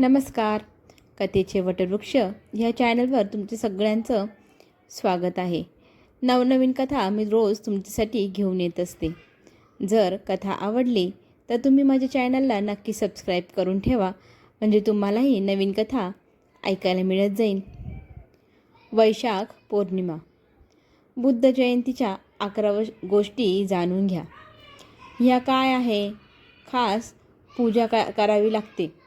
नमस्कार. कथेचे वटवृक्ष ह्या चॅनलवर तुमचे सगळ्यांचं स्वागत आहे. नवनवीन कथा मी रोज तुमच्यासाठी घेऊन येत असते. जर कथा आवडली तर तुम्ही माझ्या चॅनलला नक्की सबस्क्राईब करून ठेवा म्हणजे तुम्हालाही नवीन कथा ऐकायला मिळत जाईल. वैशाख पौर्णिमा. बुद्ध जयंतीच्या अकरा गोष्टी जाणून घ्या. ह्या काय आहे? खास पूजा का करावी लागते.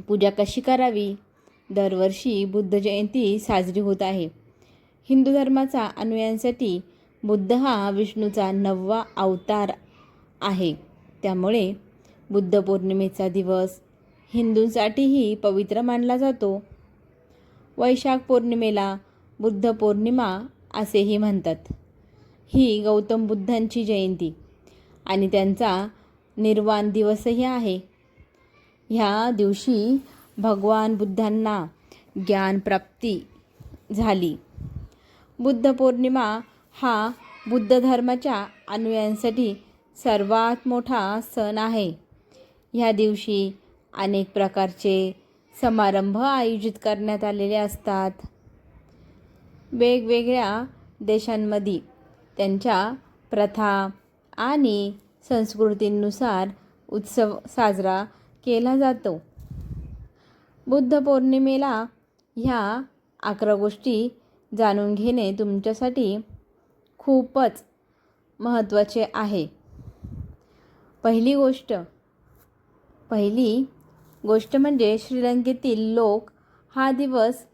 पूजा कशी करावी? दरवर्षी बुद्ध जयंती साजरी होत आहे. हिंदू धर्माचा अनुयायांसाठी बुद्ध हा विष्णूचा नववा अवतार आहे. त्यामुळे बुद्ध पौर्णिमेचा दिवस हिंदूंसाठीही पवित्र मानला जातो. वैशाख पौर्णिमेला बुद्ध पौर्णिमा असेही म्हणतात. ही गौतम बुद्धांची जयंती आणि त्यांचा निर्वाण दिवसही आहे. ह्या दिवशी भगवान बुद्धांना ज्ञानप्राप्ती झाली. बुद्ध पौर्णिमा हा बुद्ध धर्माच्या अनुयायांसाठी सर्वात मोठा सण आहे. ह्या दिवशी अनेक प्रकारचे समारंभ आयोजित करण्यात आलेले असतात. वेगवेगळ्या देशांमध्ये त्यांच्या प्रथा आणि संस्कृतींनुसार उत्सव साजरा केला जातो. बुद्ध पौर्णिमेला ह्या अकरा गोष्टी जाणून घेणे तुमच्यासाठी खूपच महत्त्वाचे आहे. पहिली गोष्ट पहिली गोष्ट म्हणजे श्रीलंकेतील लोक हा दिवस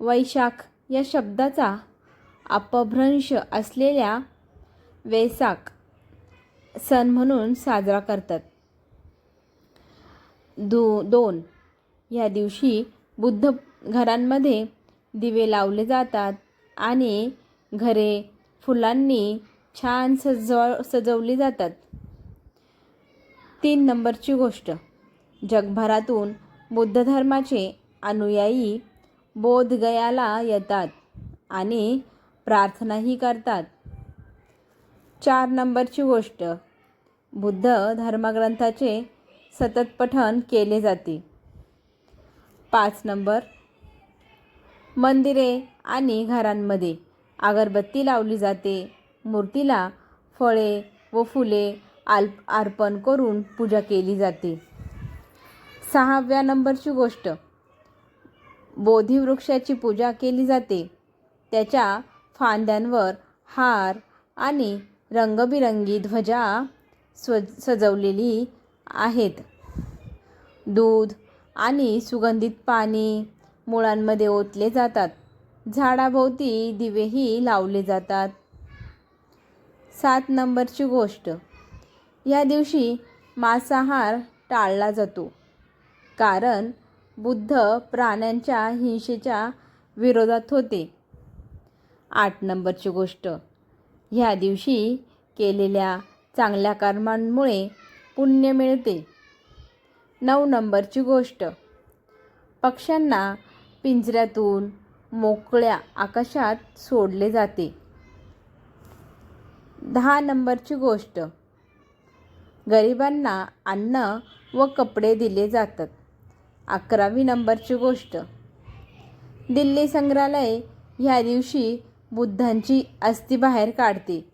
वैशाख या शब्दाचा अपभ्रंश असलेल्या वेसाक सण म्हणून साजरा करतात. दो दोन. ह्या दिवशी बुद्ध घरांमध्ये दिवे लावले जातात आणि घरे फुलांनी छान सजव सजवली जातात. तीन नंबरची गोष्ट. जगभरातून बुद्ध धर्माचे अनुयायी बोधगयाला येतात आणि प्रार्थनाही करतात. चार नंबरची गोष्ट. बुद्ध धर्मग्रंथाचे सतत पठण केले जाते. पाच नंबर. मंदिरे आणि घरांमध्ये अगरबत्ती लावली जाते. मूर्तीला फळे व फुले आल अर्पण करून पूजा केली जाते. सहाव्या नंबरची गोष्ट. बोधिवृक्षाची पूजा केली जाते. त्याच्या फांद्यांवर हार आणि रंगबिरंगी ध्वजा स्व सजवलेली आहेत. दूध आणि सुगंधित पाणी मुळांमध्ये ओतले जातात. झाडाभोवती दिवेही लावले जातात. सात नंबरची गोष्ट. या दिवशी मांसाहार टाळला जातो. कारण बुद्ध प्राण्यांच्या हिंसेच्या विरोधात होते. आठ नंबरची गोष्ट. ह्या दिवशी केलेल्या चांगल्या कर्मांमुळे पुण्य मिळते. नऊ नंबरची गोष्ट. पक्ष्यांना पिंजऱ्यातून मोकळ्या आकाशात सोडले जाते. दहा नंबरची गोष्ट. गरिबांना अन्न व कपडे दिले जातात. अकरावी नंबरची गोष्ट. दिल्ली संग्रहालय ह्या दिवशी बुद्धांची अस्थी बाहेर काढते.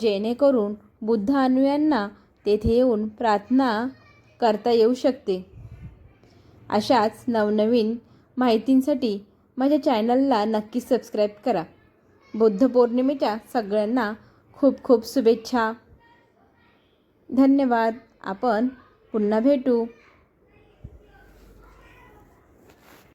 जेणेकरून बुद्ध अनुयांना तेथे येऊन प्रार्थना करता येऊ शकते. अशाच नवनवीन माहितींसाठी माझ्या चॅनलला नक्की सबस्क्राईब करा. बुद्ध पौर्णिमेच्या सगळ्यांना खूप खूप शुभेच्छा. धन्यवाद. आपण पुन्हा भेटू.